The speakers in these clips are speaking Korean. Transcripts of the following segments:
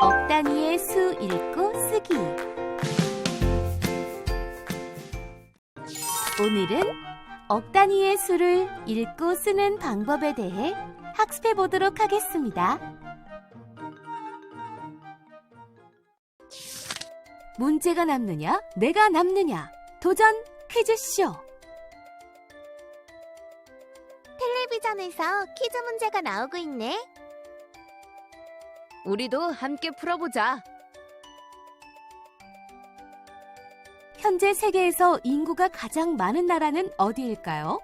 억 단위의 수 읽고 쓰기. 오늘은 억 단위의 수를 읽고 쓰는 방법에 대해 학습해 보도록 하겠습니다. 문제가 남느냐, 내가 남느냐, 도전 퀴즈쇼. 텔레비전에서 퀴즈 문제가 나오고 있네. 우리도 함께 풀어보자. 현재 세계에서 인구가 가장 많은 나라는 어디일까요?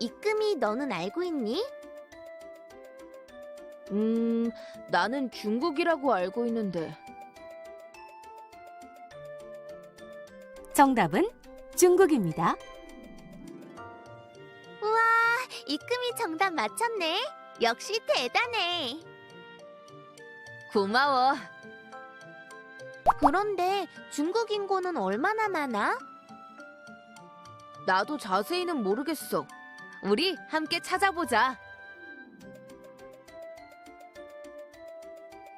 이금이 너는 알고 있니? 음, 나는 중국이라고 알고 있는데. 정답은 중국입니다. 우와, 이금이 정답 맞췄네. 역시 대단해. 고마워. 그런데 중국 인구는 얼마나 많아? 나도 자세히는 모르겠어. 우리 함께 찾아보자.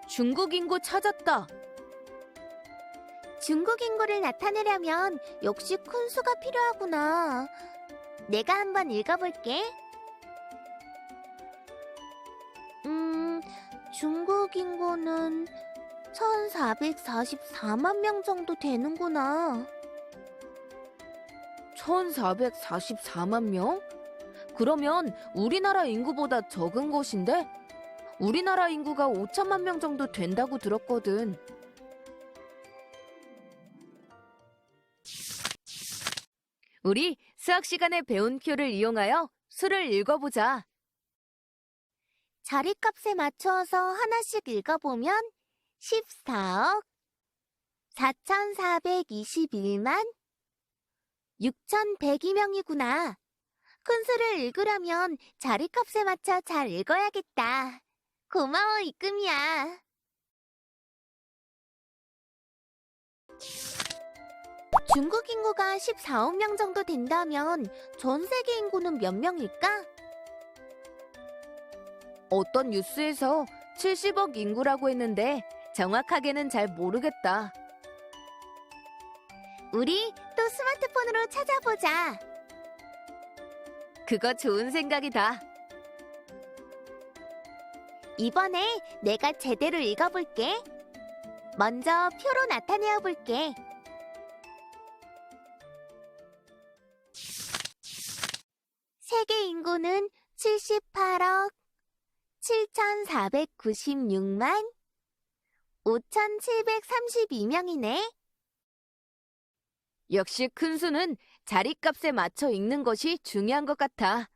중국 인구 찾았다. 중국 인구를 나타내려면 역시 큰 수가 필요하구나. 내가 한번 읽어볼게. 음, 중국 인구는 1444만 명 정도 되는구나. 1444만 명? 그러면 우리나라 인구보다 적은 곳인데? 우리나라 인구가 5천만 명 정도 된다고 들었거든. 우리 수학 시간에 배운 표를 이용하여 수를 읽어보자. 자리값에 맞춰서 하나씩 읽어보면 14억 4,421만 6,102명이구나. 큰 수를 읽으려면 자리값에 맞춰 잘 읽어야겠다. 고마워, 이금이야. 중국 인구가 14억 명 정도 된다면 전 세계 인구는 몇 명일까? 어떤 뉴스에서 70억 인구라고 했는데 정확하게는 잘 모르겠다. 우리 또 스마트폰으로 찾아보자. 그거 좋은 생각이다. 이번에 내가 제대로 읽어볼게. 먼저 표로 나타내어 볼게. 세계 인구는 78억 7,496만 5,732명이네. 역시 큰 수는 자리값에 맞춰 읽는 것이 중요한 것 같아.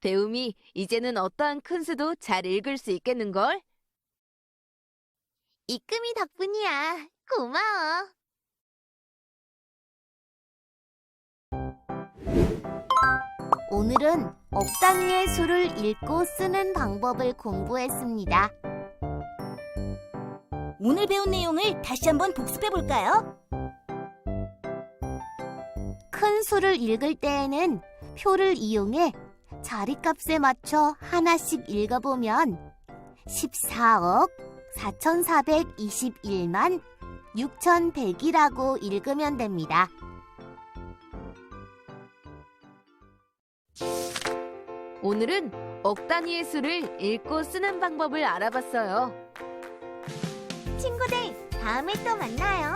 배움이 이제는 어떠한 큰 수도 잘 읽을 수 있겠는걸? 이금이 덕분이야. 고마워. 오늘은 억 단위의 수를 읽고 쓰는 방법을 공부했습니다. 오늘 배운 내용을 다시 한번 복습해 볼까요? 큰 수를 읽을 때에는 표를 이용해 자리값에 맞춰 하나씩 읽어보면 14억 4,421만 6,100이라고 읽으면 됩니다. 오늘은 억 단위의 수를 읽고 쓰는 방법을 알아봤어요. 친구들, 다음에 또 만나요.